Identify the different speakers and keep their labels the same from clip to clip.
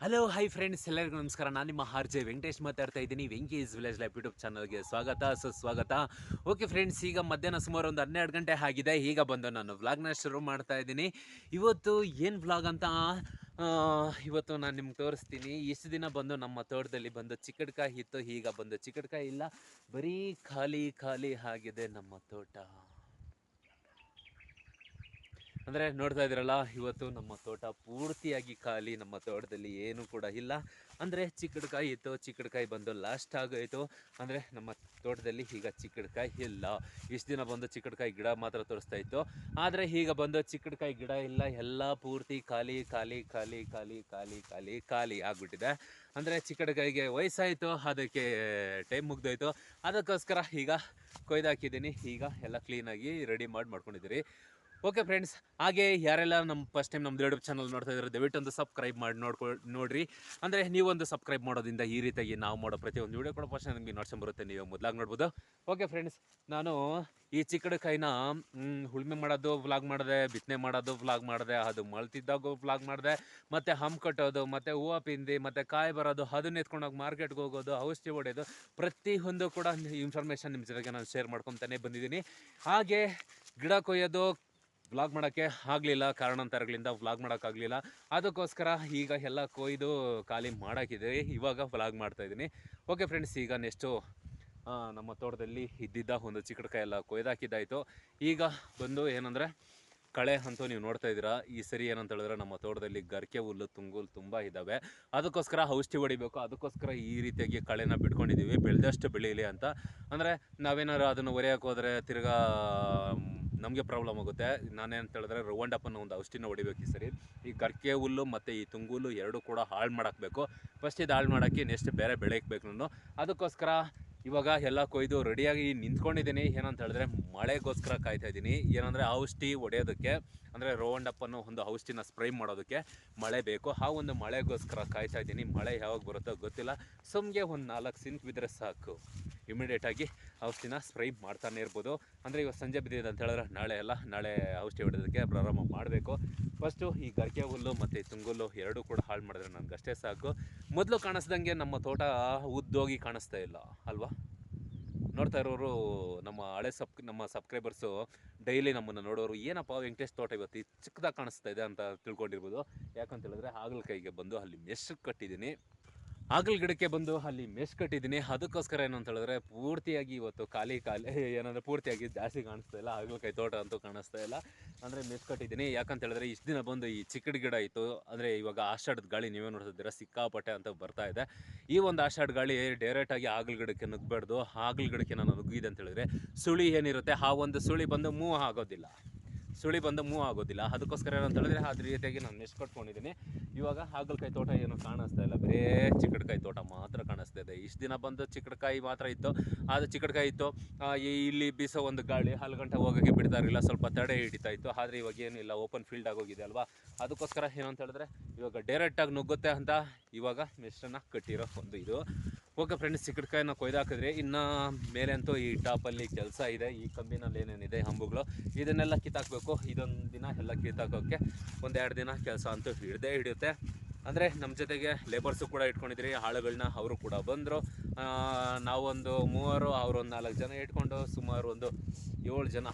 Speaker 1: Hello hi friends ಎಲ್ಲರಿಗೂ ನಮಸ್ಕಾರ. ನಾನು ನಿಮ್ಮ ಆರ್ ಜೆ ವೆಂಕಟೇಶ್ ಮಾತಾಡ್ತಾ ಇದ್ದೀನಿ. ವೆಂಕೀಸ್ ವಿಲೇಜ್ ಲೈಫ್ ಯೂಟ್ಯೂಬ್ ಚಾನಲ್ಗೆ ಸ್ವಾಗತ. ಸುಸ್ವಾಗತ ಓಕೆ ಫ್ರೆಂಡ್ಸ್ ಈಗ ಮಧ್ಯಾಹ್ನ ಸುಮಾರು ಒಂದು ಹನ್ನೆರಡು ಗಂಟೆ ಆಗಿದೆ. ಈಗ ಬಂದು ನಾನು ವ್ಲಾಗ್ನ ಶುರು ಮಾಡ್ತಾ ಇದ್ದೀನಿ. ಇವತ್ತು ಏನು ವ್ಲಾಗ್ ಅಂತ ಇವತ್ತು ನಾನು ನಿಮ್ಗೆ ತೋರಿಸ್ತೀನಿ. ಇಷ್ಟು ದಿನ ಬಂದು ನಮ್ಮ ತೋಟದಲ್ಲಿ ಬಂದು ಚಿಕ್ಕಡ್ಕಾಯಿ ಇತ್ತು. ಈಗ ಬಂದು ಚಿಕ್ಕಡ್ಕಾಯಿ ಇಲ್ಲ. ಬರೀ ಖಾಲಿ ಖಾಲಿ ಆಗಿದೆ ನಮ್ಮ ತೋಟ. ಅಂದರೆ ನೋಡ್ತಾ ಇದ್ದೀರಲ್ಲ, ಇವತ್ತು ನಮ್ಮ ತೋಟ ಪೂರ್ತಿಯಾಗಿ ಖಾಲಿ, ನಮ್ಮ ತೋಟದಲ್ಲಿ ಏನು ಕೂಡ ಇಲ್ಲ. ಅಂದರೆ ಚಿಕ್ಕಡ್ಕಾಯಿ ಇತ್ತು, ಚಿಕ್ಕಡ್ಕಾಯಿ ಬಂದು ಲಾಸ್ಟ್ ಆಗೋಯಿತು. ಅಂದರೆ ನಮ್ಮ ತೋಟದಲ್ಲಿ ಈಗ ಚಿಕ್ಕಡ್ಕಾಯಿ ಇಲ್ಲ. ಇಷ್ಟು ದಿನ ಬಂದು ಚಿಕ್ಕಡ್ಕಾಯಿ ಗಿಡ ಮಾತ್ರ ತೋರಿಸ್ತಾ ಇತ್ತು. ಆದರೆ ಈಗ ಬಂದು ಚಿಕ್ಕಡ್ಕಾಯಿ ಗಿಡ ಇಲ್ಲ, ಎಲ್ಲ ಪೂರ್ತಿ ಖಾಲಿ ಖಾಲಿ ಖಾಲಿ ಖಾಲಿ ಖಾಲಿ ಖಾಲಿ ಖಾಲಿ ಆಗಿಬಿಟ್ಟಿದೆ. ಅಂದರೆ ಚಿಕ್ಕಡ್ಕಾಯಿಗೆ ವಯಸ್ಸಾಯಿತು, ಅದಕ್ಕೆ ಟೈಮ್ ಮುಗ್ದೋಯ್ತು. ಅದಕ್ಕೋಸ್ಕರ ಈಗ ಕೊಯ್ದಾಕಿದ್ದೀನಿ ಈಗ ಎಲ್ಲ ಕ್ಲೀನಾಗಿ ರೆಡಿ ಮಾಡಿ ಮಾಡ್ಕೊಂಡಿದ್ದೀರಿ. ಓಕೆ ಫ್ರೆಂಡ್ಸ್ ಹಾಗೆ ಯಾರೆಲ್ಲ ನಮ್ಮ ಫಸ್ಟ್ ಟೈಮ್ ನಮ್ಮ ಯೂಟ್ಯೂಬ್ ಚಾನಲ್ ನೋಡ್ತಾ ಇದ್ದಾರೆ ದಯವಿಟ್ಟು ಒಂದು ಸಬ್ಸ್ಕ್ರೈಬ್ ಮಾಡಿ ನೋಡ್ಕೊ ನೋಡ್ರಿ. ಅಂದರೆ ನೀವೊಂದು ಸಬ್ಸ್ಕ್ರೈಬ್ ಮಾಡೋದ್ರಿಂದ ಈ ರೀತಿಯಾಗಿ ನಾವು ಮಾಡೋ ಪ್ರತಿಯೊಂದು ವೀಡಿಯೋ ಕೂಡ ಫಸ್ಟ್ ನಮಗೆ ನೋಡ್ಸ್ಕೊಂಡ್ ಬರುತ್ತೆ. ನೀವು ಮೊದಲಾಗಿ ನೋಡ್ಬೋದು. ಓಕೆ ಫ್ರೆಂಡ್ಸ್ ನಾನು ಈ ಚಿಕ್ಕಡಕಾಯಿನ ಉಳುಮೆ ಮಾಡೋದು ವ್ಲಾಗ್ ಮಾಡಿದೆ, ಬಿತ್ತನೆ ಮಾಡೋದು ವ್ಲಾಗ್ ಮಾಡಿದೆ, ಅದು ಮಳ್ತಿದ್ದಾಗೂ ವ್ಲಾಗ್ ಮಾಡಿದೆ, ಮತ್ತು ಹಮ್ ಕಟ್ಟೋದು, ಮತ್ತು ಹೂವು ಪಿಂದಿ, ಮತ್ತು ಕಾಯಿ ಬರೋದು, ಅದನ್ನ ಎತ್ಕೊಂಡೋಗಿ ಮಾರ್ಕೆಟ್ಗೆ ಹೋಗೋದು, ಔಷಧಿ ಹೊಡೆಯೋದು, ಪ್ರತಿಯೊಂದು ಕೂಡ ಇನ್ಫಾರ್ಮೇಷನ್ ನಿಮ್ಮ ಜೊತೆಗೆ ನಾನು ಶೇರ್ ಮಾಡ್ಕೊತಾನೆ ಬಂದಿದ್ದೀನಿ. ಹಾಗೆ ಗಿಡ ಕೊಯ್ಯೋದು ವ್ಲಾಗ್ ಮಾಡೋಕ್ಕೆ ಆಗಲಿಲ್ಲ, ಕಾರಣಾಂತರಗಳಿಂದ ವ್ಲಾಗ್ ಮಾಡೋಕ್ಕಾಗಲಿಲ್ಲ ಅದಕ್ಕೋಸ್ಕರ ಈಗ ಎಲ್ಲ ಕೊಯ್ದು ಖಾಲಿ ಮಾಡೋಕ್ಕಿದೆ ಇವಾಗ ವ್ಲಾಗ್ ಮಾಡ್ತಾಯಿದ್ದೀನಿ ಓಕೆ ಫ್ರೆಂಡ್ಸ್ ಈಗ ನೆಕ್ಸ್ಟು ನಮ್ಮ ತೋಟದಲ್ಲಿ ಇದ್ದಿದ್ದ ಒಂದು ಚಿಕ್ಕಡ್ಕಾಯಿ ಎಲ್ಲ ಕೊಯ್ದಾಕಿದ್ದಾಯಿತು. ಈಗ ಬಂದು ಏನಂದರೆ, ಕಳೆ ಅಂತೂ ನೀವು ನೋಡ್ತಾ ಇದ್ದೀರಾ. ಈ ಸರಿ ಏನಂತ ಹೇಳಿದ್ರೆ ನಮ್ಮ ತೋಟದಲ್ಲಿ ಗರ್ಕೆ ಹುಲ್ಲು, ತುಂಗುಲ್ ತುಂಬ ಇದ್ದಾವೆ. ಅದಕ್ಕೋಸ್ಕರ ಔಷಧಿ ಹೊಡಿಬೇಕು. ಅದಕ್ಕೋಸ್ಕರ ಈ ರೀತಿಯಾಗಿ ಕಳೆನ ಬಿಟ್ಕೊಂಡಿದ್ದೀವಿ. ಬೆಳೆದಷ್ಟು ಬೆಳೀಲಿ ಅಂತ. ಅಂದರೆ ನಾವೇನಾದ್ರು ಅದನ್ನು ಒರೆಯೋಕೆ ಹೋದರೆ ತಿರ್ಗಾ ನಮಗೆ ಪ್ರಾಬ್ಲಮ್ ಆಗುತ್ತೆ. ನಾನೇನು ಹೇಳಿದ್ರೆ ರವಂಡಪ್ಪನ ಒಂದು ಔಷಧಿನ ಹೊಡಿಬೇಕು ಈ ಸರಿ. ಈ ಗರ್ಕೆ ಹುಲ್ಲು ಮತ್ತು ಈ ತುಂಗುಲು ಎರಡೂ ಕೂಡ ಹಾಳು ಮಾಡಾಕಬೇಕು. ಫಸ್ಟ್ ಇದು ಹಾಳು ಮಾಡೋಕ್ಕೆ ನೆಕ್ಸ್ಟ್ ಬೇರೆ ಬೆಳೆಯಬೇಕು ನಾನು. ಅದಕ್ಕೋಸ್ಕರ ಇವಾಗ ಎಲ್ಲ ಕೊಯ್ದು ರೆಡಿಯಾಗಿ ನಿಂತ್ಕೊಂಡಿದ್ದೀನಿ. ಏನಂತ ಹೇಳಿದ್ರೆ ಮಳೆಗೋಸ್ಕರ ಕಾಯ್ತಾ ಇದ್ದೀನಿ. ಏನಂದರೆ ಔಷಧಿ ಹೊಡೆಯೋದಕ್ಕೆ. ಅಂದರೆ ಅನ್ನೋ ಒಂದು ಔಷಧಿನ ಸ್ಪ್ರೈ ಮಾಡೋದಕ್ಕೆ ಮಳೆ ಬೇಕು. ಆ ಒಂದು ಮಳೆಗೋಸ್ಕರ ಕಾಯ್ತಾ ಇದ್ದೀನಿ. ಮಳೆ ಯಾವಾಗ ಬರುತ್ತೋ ಗೊತ್ತಿಲ್ಲ. ಸುಮ್ಗೆ ಒಂದು ನಾಲ್ಕು ಸಿಂಕ್ ಬಿದ್ದರೆ ಸಾಕು. ಇಮಿಡಿಯೇಟಾಗಿ ಔಷಧಿನ ಸ್ಪ್ರೈ ಮಾಡ್ತಾನೆ ಇರ್ಬೋದು. ಅಂದರೆ ಇವತ್ತು ಸಂಜೆ ಬಿದ್ದಿದೆ ಅಂತ ಹೇಳಿದ್ರೆ ನಾಳೆ ಎಲ್ಲ ನಾಳೆ ಔಷಧಿ ಹೊಡೆಯೋದಕ್ಕೆ ಪ್ರಾರಂಭ ಮಾಡಬೇಕು. ಫಸ್ಟು ಈ ಗರ್ಕೆ ಹುಲ್ಲು ಮತ್ತು ತುಂಗುಲ್ಲು ಎರಡೂ ಕೂಡ ಹಾಳು ಮಾಡಿದ್ರೆ ನನಗಷ್ಟೇ ಸಾಕು. ಮೊದಲು ಕಾಣಿಸ್ದಂಗೆ ನಮ್ಮ ತೋಟ ಉದ್ದೋಗಿ ಕಾಣಿಸ್ತಾ ಇಲ್ಲ, ಅಲ್ವಾ? ನೋಡ್ತಾ ಇರೋರು, ನಮ್ಮ ಹಳೆ ಸಬ್, ನಮ್ಮ ಸಬ್ಸ್ಕ್ರೈಬರ್ಸು ಡೈಲಿ ನಮ್ಮನ್ನು ನೋಡೋರು, ಏನಪ್ಪ ವೆಂಕಟೇಶ್ ತೋಟ ಇವತ್ತು ಚಿಕ್ಕದಾಗಿ ಕಾಣಿಸ್ತಾ ಇದೆ ಅಂತ ತಿಳ್ಕೊಂಡಿರ್ಬೋದು. ಯಾಕಂತ ಹೇಳಿದ್ರೆ ಹಾಗಲಕಾಯಿಗೆ ಬಂದು ಅಲ್ಲಿ ಮೆಶ್ ಕಟ್ಟಿದ್ದೀನಿ. ಹಾಗಲ್ ಗಿಡಕ್ಕೆ ಬಂದು ಅಲ್ಲಿ ಮೆಸ್ ಕಟ್ಟಿದ್ದೀನಿ. ಅದಕ್ಕೋಸ್ಕರ ಏನು ಅಂತ ಹೇಳಿದ್ರೆ, ಪೂರ್ತಿಯಾಗಿ ಇವತ್ತು ಖಾಲಿ ಖಾಲಿ ಏನಂದ್ರೆ ಪೂರ್ತಿಯಾಗಿ ಜಾಸ್ತಿ ಕಾಣಿಸ್ತಾ ಇಲ್ಲ. ಕೈ ತೋಟ ಅಂತೂ ಕಾಣಿಸ್ತಾ ಇಲ್ಲ. ಅಂದರೆ ಮೆಸ್ ಕಟ್ಟಿದ್ದೀನಿ. ಯಾಕಂತ ಹೇಳಿದ್ರೆ, ಇಷ್ಟು ದಿನ ಬಂದು ಈ ಚಿಕ್ಕಡ ಗಿಡ ಇತ್ತು. ಅಂದರೆ ಇವಾಗ ಆಷಾಢದ ಗಾಳಿ ನೀವೇ ನೋಡ್ತಿದ್ದೀರಾ, ಸಿಕ್ಕಾಪಟ್ಟೆ ಅಂತ ಬರ್ತಾ ಇದೆ. ಈ ಒಂದು ಆಷಾಢ ಗಾಳಿ ಡೈರೆಕ್ಟಾಗಿ ಆಗಲ್ ಗಿಡಕ್ಕೆ ನುಗ್ಗಬಾರ್ದು. ಆಗಲ್ ಗಿಡಕ್ಕೆ ನಾನು ನುಗ್ಗಿದೆ ಅಂತ ಹೇಳಿದ್ರೆ, ಸುಳಿ ಏನಿರುತ್ತೆ? ಆ ಒಂದು ಸುಳಿ ಬಂದು ಮೂವ್ ಆಗೋದಿಲ್ಲ. ಸುಳಿ ಬಂದು ಮೂವ್ ಆಗೋದಿಲ್ಲ. ಅದಕ್ಕೋಸ್ಕರ ಏನಂತ ಹೇಳಿದ್ರೆ ಅದ್ರ ರೀತಿಯಾಗಿ ನಾನು ನೆಸ್ಟ್ ಕಟ್ಕೊಂಡಿದ್ದೀನಿ ಇವಾಗ ಹಾಗಲಕಾಯಿ ತೋಟ ಏನು ಕಾಣಿಸ್ತಾ ಇಲ್ಲ. ಬರೇ ಚಿಕ್ಕಡ್ಕಾಯಿ ತೋಟ ಮಾತ್ರ ಕಾಣಿಸ್ತಾ ಇದೆ. ಇಷ್ಟು ದಿನ ಬಂದು ಚಿಕ್ಕಡ್ಕಾಯಿ ಮಾತ್ರ ಇತ್ತು. ಅದು ಚಿಕ್ಕಡ್ಕಾಯಿ ಇತ್ತು. ಇಲ್ಲಿ ಬೀಸೋ ಒಂದು ಗಾಳಿ ಹಲ್ಲು ಗಂಟೆ ಹೋಗೋಕ್ಕೆ ಬಿಡ್ತಾ ಇರಲಿಲ್ಲ ಸ್ವಲ್ಪ ತಡೆ ಹಿಡಿತಾ ಇತ್ತು. ಆದರೆ ಇವಾಗ ಏನಿಲ್ಲ ಓಪನ್ ಫೀಲ್ಡ್ ಆಗೋಗಿದೆ ಅಲ್ವಾ? ಅದಕ್ಕೋಸ್ಕರ ಏನಂತ ಹೇಳಿದ್ರೆ ಇವಾಗ ಡೈರೆಕ್ಟಾಗಿ ನುಗ್ಗುತ್ತೆ ಅಂತ ಇವಾಗ ಮೆಷ್ಟನ್ನು ಕಟ್ಟಿರೋ ಒಂದು ಇದು. ಓಕೆ ಫ್ರೆಂಡ್ಸ್ ಚಿಕ್ಕಡ್ಕಾಯಿನ ಕೊಯ್ದಾಕಿದ್ರೆ ಇನ್ನು ಮೇಲಂತೂ ಈ ಟಾಪಲ್ಲಿ ಕೆಲಸ ಇದೆ. ಈ ಕಂಬಿನಲ್ಲಿ ಏನೇನಿದೆ ಹಂಬುಗಳು ಇದನ್ನೆಲ್ಲ ಕಿತ್ತಾಕಬೇಕು. ಇದೊಂದು ದಿನ ಎಲ್ಲ ಕಿತ್ತಾಕೋಕ್ಕೆ ಒಂದೆರಡು ದಿನ ಕೆಲಸ ಅಂತೂ ಹಿಡ್ದೇ ಹಿಡಿಯುತ್ತೆ. ಅಂದರೆ ನಮ್ಮ ಜೊತೆಗೆ ಲೇಬರ್ಸು ಕೂಡ ಇಟ್ಕೊಂಡಿದ್ರಿ. ಹಾಳುಗಳನ್ನ ಅವರು ಕೂಡ ಬಂದರು. ನಾವೊಂದು ಮೂವರು, ಅವರೊಂದು ನಾಲ್ಕು ಜನ ಇಟ್ಕೊಂಡು ಸುಮಾರು ಒಂದು ಏಳು ಜನ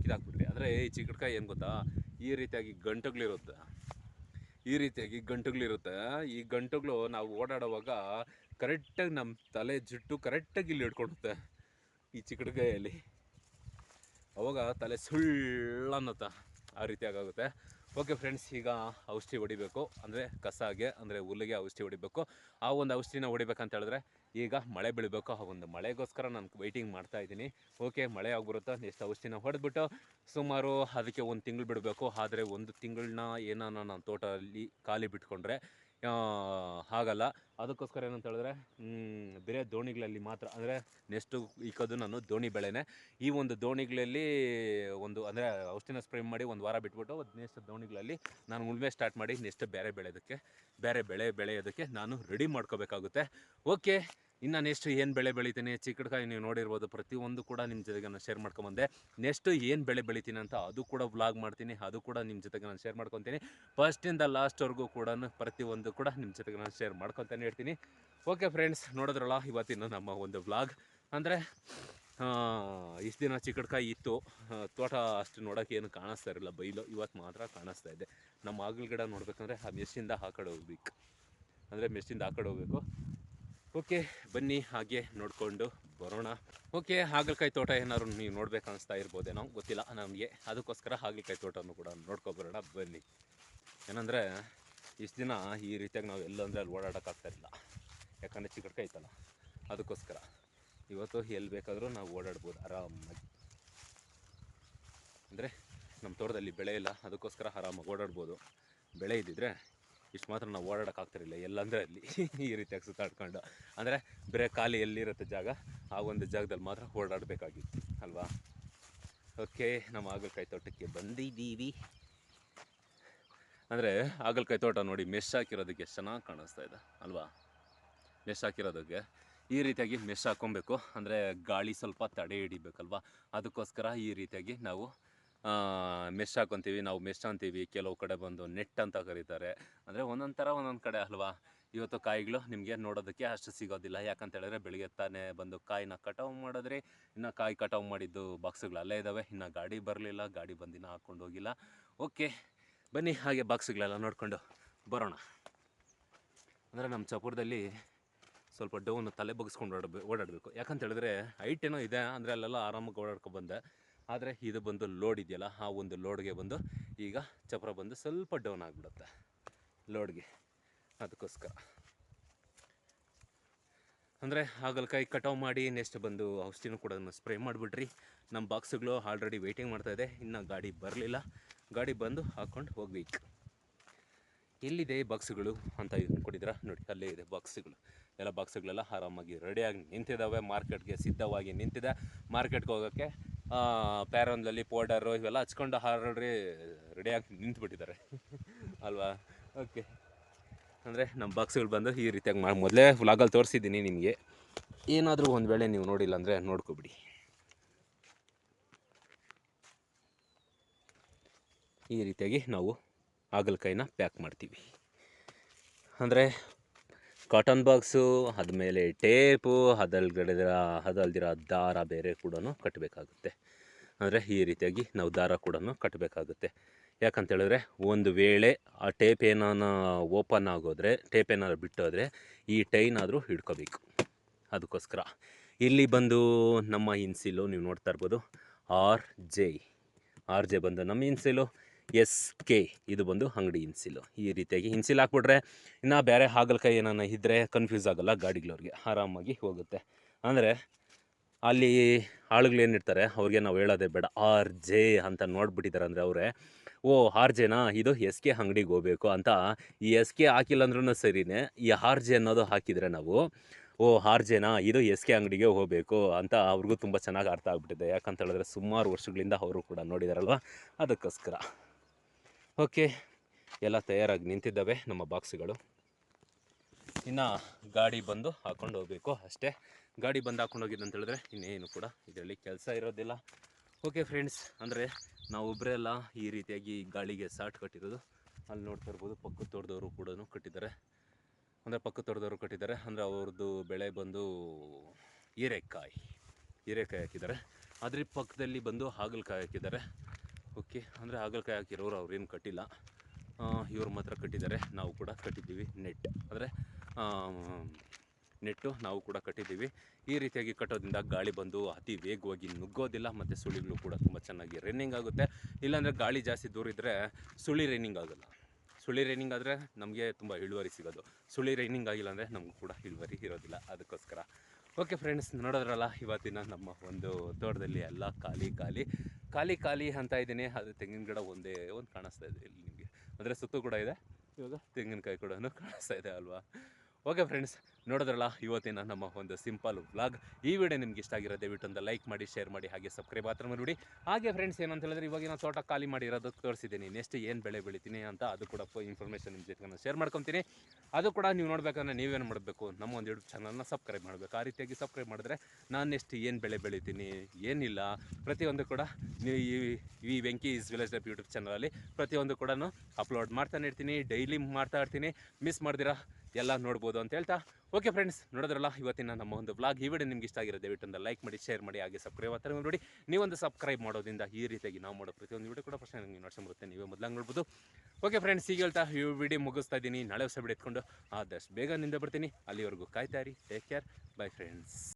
Speaker 1: ಕಿತ್ತಾಕ್ಬಿಟ್ರಿ ಅಂದರೆ ಈ ಚಿಕ್ಕಡ್ಕಾಯಿ ಏನು ಗೊತ್ತಾ? ಈ ರೀತಿಯಾಗಿ ಗಂಟುಗಳಿರುತ್ತೆ. ಈ ರೀತಿಯಾಗಿ ಗಂಟುಗಳಿರುತ್ತೆ. ಈ ಗಂಟುಗಳು ನಾವು ಓಡಾಡುವಾಗ ಕರೆಕ್ಟಾಗಿ ನಮ್ಮ ತಲೆ ಜುಟ್ಟು ಕರೆಕ್ಟಾಗಿ ಇಲ್ಲಿ ಹಿಡ್ಕೊಡುತ್ತೆ ಈ ಚಿಕ್ಕಡ್ಕಾಯಲ್ಲಿ ಅವಾಗ ತಲೆ ಸುಳ್ಳನ್ನತ್ತ ಆ ರೀತಿಯಾಗುತ್ತೆ ಓಕೆ ಫ್ರೆಂಡ್ಸ್ ಈಗ ಔಷಧಿ ಹೊಡಿಬೇಕು. ಅಂದರೆ ಕಸಾಗೆ ಅಂದರೆ ಹುಲ್ಲಿಗೆ ಔಷಧಿ ಹೊಡಿಬೇಕು. ಆ ಒಂದು ಔಷಧಿನ ಹೊಡಿಬೇಕಂತ ಹೇಳಿದ್ರೆ ಈಗ ಮಳೆ ಬೀಳಬೇಕು. ಆ ಒಂದು ಮಳೆಗೋಸ್ಕರ ನಾನು ವೆಯ್ಟಿಂಗ್ ಮಾಡ್ತಾ ಇದ್ದೀನಿ. ಓಕೆ ಮಳೆ ಆಗಿಬಿಡುತ್ತೋ ನೆಕ್ಸ್ಟ್ ಔಷಧಿನ ಹೊಡೆದ್ಬಿಟ್ಟು ಸುಮಾರು ಅದಕ್ಕೆ ಒಂದು ತಿಂಗಳು ಬಿಡಬೇಕು. ಆದರೆ ಒಂದು ತಿಂಗಳನ್ನ ಏನಾನ ನಾನು ತೋಟದಲ್ಲಿ ಖಾಲಿ ಬಿಟ್ಕೊಂಡ್ರೆ ಆ, ಹಾಗಲ್ಲ. ಅದಕ್ಕೋಸ್ಕರ ಏನಂತ ಹೇಳಿದ್ರೆ ಬೇರೆ ದೋಣಿಗಳಲ್ಲಿ ಮಾತ್ರ ಅಂದರೆ ನೆಕ್ಸ್ಟು ಇಕ್ಕೋದು ನಾನು ದೋಣಿ ಬೆಳೆನೆ. ಈ ಒಂದು ದೋಣಿಗಳಲ್ಲಿ ಒಂದು ಅಂದರೆ ಔಷಧಿನ ಸ್ಪ್ರೇ ಮಾಡಿ ಒಂದು ವಾರ ಬಿಟ್ಬಿಟ್ಟು ನೆಕ್ಸ್ಟ್ ದೋಣಿಗಳಲ್ಲಿ ನಾನು ಉಳುಮೆ ಸ್ಟಾರ್ಟ್ ಮಾಡಿ ನೆಕ್ಸ್ಟ್ ಬೇರೆ ಬೆಳೆಯೋದಕ್ಕೆ ಬೇರೆ ಬೆಳೆ ಬೆಳೆಯೋದಕ್ಕೆ ನಾನು ರೆಡಿ ಮಾಡ್ಕೋಬೇಕಾಗುತ್ತೆ. ಓಕೆ ಇನ್ನು ನೆಕ್ಸ್ಟ್ ಏನು ಬೆಳೆ ಬೆಳಿತೀನಿ? ಚಿಕ್ಕಡ್ಕಾಯಿ ನೀವು ನೋಡಿರ್ಬೋದು, ಪ್ರತಿಯೊಂದು ಕೂಡ ನಿಮ್ಮ ಜೊತೆಗೆ ನಾನು ಶೇರ್ ಮಾಡ್ಕೊಂಬಂದೆ. ನೆಕ್ಸ್ಟ್ ಏನು ಬೆಳೆ ಬೆಳಿತೀನಿ ಅಂತ ಅದು ಕೂಡ ವ್ಲಾಗ್ ಮಾಡ್ತೀನಿ, ಅದು ಕೂಡ ನಿಮ್ಮ ಜೊತೆಗೆ ನಾನು ಶೇರ್ ಮಾಡ್ಕೊತೀನಿ. ಫಸ್ಟಿಂದ ಲಾಸ್ಟ್ವರೆಗೂ ಕೂಡ ಪ್ರತಿಯೊಂದು ಕೂಡ ನಿಮ್ಮ ಜೊತೆಗೆ ನಾನು ಶೇರ್ ಮಾಡ್ಕೊತಾನೆ ಹೇಳ್ತೀನಿ ಓಕೆ ಫ್ರೆಂಡ್ಸ್ ನೋಡಿದ್ರಲ್ಲ, ಇವತ್ತಿನ ನಮ್ಮ ಒಂದು ವ್ಲಾಗ್ ಅಂದರೆ ಇಷ್ಟು ದಿನ ಚಿಕ್ಕಡ್ಕಾಯಿ ಇತ್ತು. ತೋಟ ಅಷ್ಟು ನೋಡೋಕೆ ಏನು ಕಾಣಿಸ್ತಾ ಇರಲಿಲ್ಲ. ಬೈಲು ಇವತ್ತು ಮಾತ್ರ ಕಾಣಿಸ್ತಾ ಇದೆ. ನಮ್ಮ ಆಗಲ್ ಗಿಡ ನೋಡ್ಬೇಕಂದ್ರೆ, ಆ ಮೆಸ್ಸಿಂದ ಆ ಕಡೆ ಹೋಗ್ಬೇಕು. ಅಂದರೆ ಮೆಸ್ಸಿಂದ ಆ ಕಡೆ ಹೋಗ್ಬೇಕು. ಓಕೆ, ಬನ್ನಿ ಹಾಗೆ ನೋಡಿಕೊಂಡು ಬರೋಣ. ಓಕೆ, ಹಾಗಲಕಾಯಿ ತೋಟ ಏನಾದ್ರು ನೀವು ನೋಡ್ಬೇಕು ಅನಿಸ್ತಾ ಇರ್ಬೋದೇನೋ? ಗೊತ್ತಿಲ್ಲ, ನಮಗೆ ಅದಕ್ಕೋಸ್ಕರ ಹಾಗಲಕಾಯಿ ತೋಟನೂ ಕೂಡ ನೋಡ್ಕೊಬರೋಣ, ಬನ್ನಿ. ಏನಂದರೆ, ಇಷ್ಟು ದಿನ ಈ ರೀತಿಯಾಗಿ ನಾವು ಎಲ್ಲಂದರೆ ಅಲ್ಲಿ ಓಡಾಡೋಕ್ಕಾಗ್ತಾಯಿಲ್ಲ ಯಾಕಂದರೆ ಚಿಕ್ಕಡ್ಕಾಯಿ ಐತಲ್ಲ, ಅದಕ್ಕೋಸ್ಕರ. ಇವತ್ತು ಎಲ್ಲಿ ಬೇಕಾದರೂ ನಾವು ಓಡಾಡ್ಬೋದು ಆರಾಮಾಗಿ. ಅಂದರೆ ನಮ್ಮ ತೋಟದಲ್ಲಿ ಬೆಳೆ ಇಲ್ಲ, ಅದಕ್ಕೋಸ್ಕರ ಆರಾಮಾಗಿ ಓಡಾಡ್ಬೋದು. ಬೆಳೆ ಇದ್ದಿದ್ರೆ ಇಷ್ಟು ಮಾತ್ರ ನಾವು ಓಡಾಡೋಕ್ಕಾಗ್ತಿರಲಿಲ್ಲ ಎಲ್ಲಂದರೆ ಅಲ್ಲಿ ಈ ರೀತಿಯಾಗಿ ಸುತ್ತಾಡ್ಕೊಂಡು. ಅಂದರೆ ಬೇರೆ ಖಾಲಿ ಎಲ್ಲಿರುತ್ತೆ ಜಾಗ, ಆ ಒಂದು ಜಾಗದಲ್ಲಿ ಮಾತ್ರ ಓಡಾಡಬೇಕಾಗಿತ್ತು, ಅಲ್ವಾ? ಓಕೆ ನಮ್ಮ ಹಾಗಲಕಾಯಿ ತೋಟಕ್ಕೆ ಬಂದಿದ್ದೀವಿ. ಅಂದರೆ ಹಾಗಲಕಾಯಿ ತೋಟ ನೋಡಿ ಮೆಶ್ ಹಾಕಿರೋದಕ್ಕೆ ಚೆನ್ನಾಗಿ ಕಾಣಿಸ್ತಾ ಇದೆ, ಅಲ್ವಾ? ಮೆಶ್ ಹಾಕಿರೋದಕ್ಕೆ ಈ ರೀತಿಯಾಗಿ ಮೆಶ್ ಹಾಕ್ಕೊಬೇಕು. ಅಂದರೆ ಗಾಳಿ ಸ್ವಲ್ಪ ತಡೆ ಹಿಡಿಬೇಕಲ್ವಾ? ಅದಕ್ಕೋಸ್ಕರ ಈ ರೀತಿಯಾಗಿ ನಾವು ಮೆಶ್ ಹಾಕೊತೀವಿ, ನಾವು ಮೆಶ್ ಅಂತೀವಿ, ಕೆಲವು ಕಡೆ ಬಂದು ನೆಟ್ ಅಂತ ಕರೀತಾರೆ. ಅಂದರೆ ಒಂದೊಂದು ಥರ ಒಂದೊಂದು ಕಡೆ ಅಲ್ವಾ? ಇವತ್ತು ಕಾಯಿಗಳು ನಿಮಗೆ ನೋಡೋದಕ್ಕೆ ಅಷ್ಟು ಸಿಗೋದಿಲ್ಲ. ಯಾಕಂತ ಹೇಳಿದ್ರೆ ಬೆಳಿಗ್ಗೆ ತಾನೇ ಬಂದು ಕಾಯಿನ ಕಟಾವು ಮಾಡಿದ್ರೆ ಇನ್ನು ಕಾಯಿ ಕಟಾವು ಮಾಡಿದ್ದು ಬಾಕ್ಸ್ಗಳು ಅಲ್ಲೇ ಇದ್ದಾವೆ ಇನ್ನು ಗಾಡಿ ಬರಲಿಲ್ಲ, ಗಾಡಿ ಬಂದಿನ ಹಾಕ್ಕೊಂಡು ಹೋಗಿಲ್ಲ. ಓಕೆ, ಬನ್ನಿ ಹಾಗೆ ಬಾಕ್ಸ್ಗಳೆಲ್ಲ ನೋಡಿಕೊಂಡು ಬರೋಣ. ಅಂದರೆ ನಮ್ಮ ಚಪುರದಲ್ಲಿ ಸ್ವಲ್ಪ ಡೌನ್ ತಲೆ ಬಗ್ಸ್ಕೊಂಡು ಓಡಾಡಬೇಕು ಓಡಾಡಬೇಕು. ಯಾಕಂತ ಹೇಳಿದ್ರೆ ಹೈಟ್ ಏನೋ ಇದೆ, ಅಂದರೆ ಅಲ್ಲೆಲ್ಲ ಆರಾಮಾಗಿ ಓಡಾಡ್ಕೊ ಬಂದೆ. ಆದರೆ ಇದು ಬಂದು ಲೋಡ್ ಇದೆಯಲ್ಲ, ಆ ಒಂದು ಲೋಡ್ಗೆ ಬಂದು ಈಗ ಚಪ್ರ ಬಂದು ಸ್ವಲ್ಪ ಡೌನ್ ಆಗಿಬಿಡುತ್ತೆ ಲೋಡ್ಗೆ ಅದಕ್ಕೋಸ್ಕರ. ಅಂದರೆ ಹಾಗಲಕಾಯಿ ಕಟಾವು ಮಾಡಿ ನೆಕ್ಸ್ಟ್ ಬಂದು ಔಷಧಿನೂ ಕೂಡ ಸ್ಪ್ರೇ ಮಾಡಿಬಿಟ್ರಿ ನಮ್ಮ ಬಾಕ್ಸ್ಗಳು ಆಲ್ರೆಡಿ ವೆಯ್ಟಿಂಗ್ ಮಾಡ್ತಾಯಿದೆ ಇನ್ನು ಗಾಡಿ ಬರಲಿಲ್ಲ. ಗಾಡಿ ಬಂದು ಹಾಕ್ಕೊಂಡು ಹೋಗ್ಬೇಕು. ಎಲ್ಲಿದೆ ಬಾಕ್ಸ್ಗಳು ಅಂತ ಕೊಟ್ಟಿದ್ದೀರಾ? ನೋಡಿ, ಅಲ್ಲೇ ಇದೆ ಬಾಕ್ಸ್ಗಳು ಎಲ್ಲ ಬಾಕ್ಸ್ಗಳೆಲ್ಲ ಆರಾಮಾಗಿ ರೆಡಿಯಾಗಿ ನಿಂತಿದ್ದಾವೆ. ಮಾರ್ಕೆಟ್ಗೆ ಸಿದ್ಧವಾಗಿ ನಿಂತಿದೆ. ಮಾರ್ಕೆಟ್ಗೆ ಹೋಗೋಕ್ಕೆ ಪ್ಯಾರೊಂದಲ್ಲಿ ಪೌಡರು ಇವೆಲ್ಲ ಹಚ್ಕೊಂಡು ಆಲ್ರೆಡಿ ರೆಡಿಯಾಗಿ ನಿಂತುಬಿಟ್ಟಿದ್ದಾರೆ. ಅಲ್ವಾ? ಓಕೆ ಅಂದರೆ ನಮ್ಮ ಬಾಕ್ಸ್ಗಳು ಬಂದು ಈ ರೀತಿಯಾಗಿ ಮಾಡಿ ಮೊದಲೇ ವ್ಲಾಗಲ್ಲಿ ತೋರಿಸಿದ್ದೀನಿ ನಿಮಗೆ. ಏನಾದರೂ ಒಂದು ವೇಳೆ ನೀವು ನೋಡಿಲ್ಲ ಅಂದರೆ ನೋಡ್ಕೊಬಿಡಿ. ಈ ರೀತಿಯಾಗಿ ನಾವು ಹಾಗಲಕಾಯಿನ ಪ್ಯಾಕ್ ಮಾಡ್ತೀವಿ. ಅಂದರೆ ಕಾಟನ್ ಬಾಕ್ಸು ಆದಮೇಲೆ ಟೇಪು ಅದಲ್ಗಡೆ ಅದಲ್ದಿರೋ ದಾರ ಬೇರೆ ಕೂಡ ಕಟ್ಟಬೇಕಾಗುತ್ತೆ ಅಂದರೆ ಈ ರೀತಿಯಾಗಿ ನಾವು ದಾರ ಕೂಡ ಕಟ್ಟಬೇಕಾಗುತ್ತೆ ಯಾಕಂತ ಹೇಳಿದ್ರೆ ಒಂದು ವೇಳೆ ಆ ಟೇಪ್ ಏನಾನ ಓಪನ್ ಆಗೋದ್ರೆ, ಟೇಪ್ ಏನಾದ್ರು ಬಿಟ್ಟೋದ್ರೆ ಈ ಟೈನಾದರೂ ಹಿಡ್ಕೋಬೇಕು. ಅದಕ್ಕೋಸ್ಕರ. ಇಲ್ಲಿ ಬಂದು ನಮ್ಮ ಇನ್ಸಿಲು ನೀವು ನೋಡ್ತಾ ಇರ್ಬೋದು, ಆರ್ ಜೆ. ಆರ್ ಜೆ ಬಂದು ನಮ್ಮ ಇನ್ಸಿಲು. ಎಸ್ ಕೆ ಇದು ಬಂದು ಅಂಗಡಿ ಇನ್ಸಿಲು. ಈ ರೀತಿಯಾಗಿ ಇನ್ಸಿಲ್ ಹಾಕ್ಬಿಟ್ರೆ ಇನ್ನು ಬೇರೆ ಹಾಗಲಕಾಯಿ ಏನಾನ ಇದ್ದರೆ ಕನ್ಫ್ಯೂಸ್ ಆಗೋಲ್ಲ ಗಾಡಿಗಳವ್ರಿಗೆ, ಆರಾಮಾಗಿ ಹೋಗುತ್ತೆ. ಅಂದರೆ ಅಲ್ಲಿ ಆಳುಗಳು ಏನಿರ್ತಾರೆ ಅವ್ರಿಗೆ ನಾವು ಹೇಳೋದೇ ಬೇಡ, ಆರ್ ಜೆ ಅಂತ ನೋಡ್ಬಿಟ್ಟಿದ್ದಾರೆ ಅಂದರೆ ಅವರೇ, ಓ ಆರ್ ಜೆನಾ, ಇದು ಎಸ್ ಕೆ ಅಂಗಡಿಗೆ ಹೋಗಬೇಕು ಅಂತ ಈ ಎಸ್ ಕೆ ಹಾಕಿಲ್ಲ ಅಂದ್ರೂ ಸರಿನೇ, ಈ ಆರ್ ಜೆ ಅನ್ನೋದು ಹಾಕಿದರೆ ನಾವು, ಓ ಆರ್ ಜೆನಾ, ಇದು ಎಸ್ ಕೆ ಅಂಗಡಿಗೆ ಹೋಗಬೇಕು ಅಂತ ಅವ್ರಿಗೂ ತುಂಬ ಚೆನ್ನಾಗಿ ಅರ್ಥ ಆಗ್ಬಿಟ್ಟಿದೆ. ಯಾಕಂತ ಹೇಳಿದ್ರೆ ಸುಮಾರು ವರ್ಷಗಳಿಂದ ಅವರು ಕೂಡ ನೋಡಿದಾರಲ್ವ? ಅದಕ್ಕೋಸ್ಕರ. ಓಕೆ. ಎಲ್ಲ ತಯಾರಾಗಿ ನಿಂತಿದ್ದಾವೆ ನಮ್ಮ ಬಾಕ್ಸ್ಗಳು. ಇನ್ನು ಗಾಡಿ ಬಂದು ಹಾಕೊಂಡು ಹೋಗಬೇಕು ಅಷ್ಟೇ. ಗಾಡಿ ಬಂದು ಹಾಕೊಂಡು ಹೋಗಿದ್ದು ಅಂತ ಹೇಳಿದ್ರೆ ಇನ್ನೇನು ಕೂಡ ಇದರಲ್ಲಿ ಕೆಲಸ ಇರೋದಿಲ್ಲ. ಓಕೆ ಫ್ರೆಂಡ್ಸ್, ಅಂದರೆ ನಾವು ಎಲ್ಲ ಈ ರೀತಿಯಾಗಿ ಗಾಳಿಗೆ ಸಾಟ್ ಕಟ್ಟಿರೋದು. ಅಲ್ಲಿ ನೋಡ್ತಾ ಇರ್ಬೋದು ಪಕ್ಕ ತೋಟದವರು ಕೂಡ ಕಟ್ಟಿದ್ದಾರೆ. ಅಂದರೆ ಪಕ್ಕ ತೋಟದವರು ಕಟ್ಟಿದ್ದಾರೆ. ಅಂದರೆ ಅವ್ರದ್ದು ಬೆಳೆ ಬಂದು ಹೀರೆಕಾಯಿ. ಹೀರೆಕಾಯಿ ಹಾಕಿದ್ದಾರೆ. ಅದ್ರ ಪಕ್ಕದಲ್ಲಿ ಬಂದು ಹಾಗಲಕಾಯಿ ಹಾಕಿದ್ದಾರೆ. ಓಕೆ, ಅಂದರೆ ಹಾಗಲಕಾಯಿ ಹಾಕಿರೋರು ಅವ್ರೇನು ಕಟ್ಟಿಲ್ಲ. ಇವ್ರು ಮಾತ್ರ ಕಟ್ಟಿದ್ದಾರೆ, ನಾವು ಕೂಡ ಕಟ್ಟಿದ್ದೀವಿ ನೆಟ್. ಅಂದರೆ ನೆಟ್ಟು ನಾವು ಕೂಡ ಕಟ್ಟಿದ್ದೀವಿ. ಈ ರೀತಿಯಾಗಿ ಕಟ್ಟೋದ್ರಿಂದ ಗಾಳಿ ಬಂದು ಅತಿ ವೇಗವಾಗಿ ನುಗ್ಗೋದಿಲ್ಲ, ಮತ್ತು ಸುಳಿಗಳು ಕೂಡ ತುಂಬ ಚೆನ್ನಾಗಿ ರನ್ನಿಂಗ್ ಆಗುತ್ತೆ. ಇಲ್ಲಾಂದರೆ ಗಾಳಿ ಜಾಸ್ತಿ ದೂರ ಇದ್ದರೆ ಸುಳಿ ರನ್ನಿಂಗ್ ಆಗೋಲ್ಲ. ಸುಳಿ ರೈನಿಂಗ್ ಆದರೆ ನಮಗೆ ತುಂಬ ಇಳುವರಿ ಸಿಗೋದು. ಸುಳಿ ರೈನಿಂಗ್ ಆಗಿಲ್ಲ ಅಂದರೆ ನಮಗೂ ಕೂಡ ಇಳುವರಿ ಇರೋದಿಲ್ಲ. ಅದಕ್ಕೋಸ್ಕರ ಓಕೆ ಫ್ರೆಂಡ್ಸ್ ನೋಡೋದ್ರಲ್ಲ ಇವತ್ತಿನ ನಮ್ಮ ಒಂದು ತೋಟದಲ್ಲಿ ಎಲ್ಲ ಖಾಲಿ ಖಾಲಿ ಖಾಲಿ ಖಾಲಿ ಅಂತ ಇದ್ದೀನಿ. ಅದು ತೆಂಗಿನ ಗಿಡ ಒಂದೇ ಒಂದು ಕಾಣಿಸ್ತಾ ಇದೆ ಇಲ್ಲಿ ನಿಮಗೆ. ಅಂದರೆ ಸುತ್ತು ಕೂಡ ಇದೆ. ಇವಾಗ? ತೆಂಗಿನಕಾಯಿ ಕೂಡ ಕಾಣಿಸ್ತಾ ಇದೆ ಅಲ್ವಾ? ಓಕೆ ಫ್ರೆಂಡ್ಸ್, ನೋಡಿದ್ರಲ್ಲ, ಇವತ್ತಿನ ನಮ್ಮ ಒಂದು ಸಿಂಪಲ್ ವ್ಲಾಗ್. ಈ ವಿಡಿಯೋ ನಿಮ್ಗೆ ಇಷ್ಟ ಆಗಿರೋ, ದಯವಿಟ್ಟು ಒಂದು ಲೈಕ್ ಮಾಡಿ, ಶೇರ್ ಮಾಡಿ, ಹಾಗೆ ಸಬ್ಸ್ಕ್ರೈಬ್ ಆತ್ರ ಮಾಡಿಬಿಡಿ ಹಾಗೆ ಫ್ರೆಂಡ್ಸ್, ಏನಂತ ಹೇಳಿದ್ರೆ ಇವಾಗಿನ ತೋಟ ಖಾಲಿ ಮಾಡಿರೋದು ತೋರಿಸಿದ್ದೀನಿ. ನೆಕ್ಸ್ಟ್ ಏನು ಬೆಳೆ ಬೆಳಿತೀನಿ ಅಂತ ಅದು ಕೂಡ ಇನ್ಫಾರ್ಮೇಷನ್ ನಿಮ್ಮ ಜೊತೆ ನಾನು ಶೇರ್ ಮಾಡ್ಕೊತೀನಿ. ಅದು ಕೂಡ ನೀವು ನೋಡಬೇಕಂದ್ರೆ ನೀವೇನು ಮಾಡಬೇಕು? ನಮ್ಮ ಒಂದು ಯೂಟ್ಯೂಬ್ ಚಾನಲ್ನ ಸಬ್ಸ್ಕ್ರೈಬ್ ಮಾಡಬೇಕು. ಆ ರೀತಿಯಾಗಿ ಸಬ್ಸ್ಕ್ರೈಬ್ ಮಾಡಿದ್ರೆ ನಾನು ನೆಕ್ಸ್ಟ್ ಏನು ಬೆಳೆ ಬೆಳಿತೀನಿ, ಏನಿಲ್ಲ, ಪ್ರತಿಯೊಂದು ಕೂಡ ನೀವು ಈ Venki is village life YouTube ಚಾನಲಲ್ಲಿ ಪ್ರತಿಯೊಂದು ಕೂಡ ಅಪ್ಲೋಡ್ ಮಾಡ್ತಾನೆ ಇರ್ತೀನಿ ಡೈಲಿ ಮಾಡ್ತಾ ಇರ್ತೀನಿ. ಮಿಸ್ ಮಾಡ್ದಿರಾ? ಎಲ್ಲ ನೋಡ್ಬೋದು ಅಂತ ಹೇಳ್ತಾ. ಓಕೆ ಫ್ರೆಂಡ್ಸ್ ನೋಡಿದ್ರಲ್ಲ, ಇವತ್ತಿನ ನಮ್ಮ ಒಂದು ಬ್ಲಾಗ್ ಈ ವಿಡಿಯೋ ನಿಮ್ಗೆ ಇಷ್ಟ ಆಗಿರೋ ದಯವಿಟ್ಟು ಒಂದು ಲೈಕ್ ಮಾಡಿ ಶೇರ್ ಮಾಡಿ, ಹಾಗೆ ಸಬ್ಸ್ಕ್ರೈಬ್ ಹತ್ರ ನೋಡಿ ನೀವೊಂದು ಸಬ್ಸ್ಕ್ರೈಬ್ ಮಾಡೋದ್ರಿಂದ ಈ ರೀತಿಯಾಗಿ ನಾವು ಮಾಡೋ ಪ್ರತಿಯೊಂದು ವಿಡಿಯೋ ಕೂಡ ಫಸ್ಟ್ ನಿಮಗೆ ನೋಡ್ಸ್ಕೊಂಬರುತ್ತೆ ನೀವೇ ಮೊದಲಾಗಿ ನೋಡ್ಬೋದು. ಓಕೆ ಫ್ರೆಂಡ್ಸ್ ಈಗ ಹೇಳ್ತಾ, ಈ ವಿಡಿಯೋ ಮುಗಿಸ್ತಾ ಇದ್ದೀನಿ. ನಾಳೆ ಹೊಸ ಎತ್ಕೊಂಡು ಆದಷ್ಟು ಬೇಗ ನಿಂದ ಬರ್ತೀನಿ. ಅಲ್ಲಿವರೆಗೂ ಕಾಯ್ತಾ ಇರಿ. Take care bye friends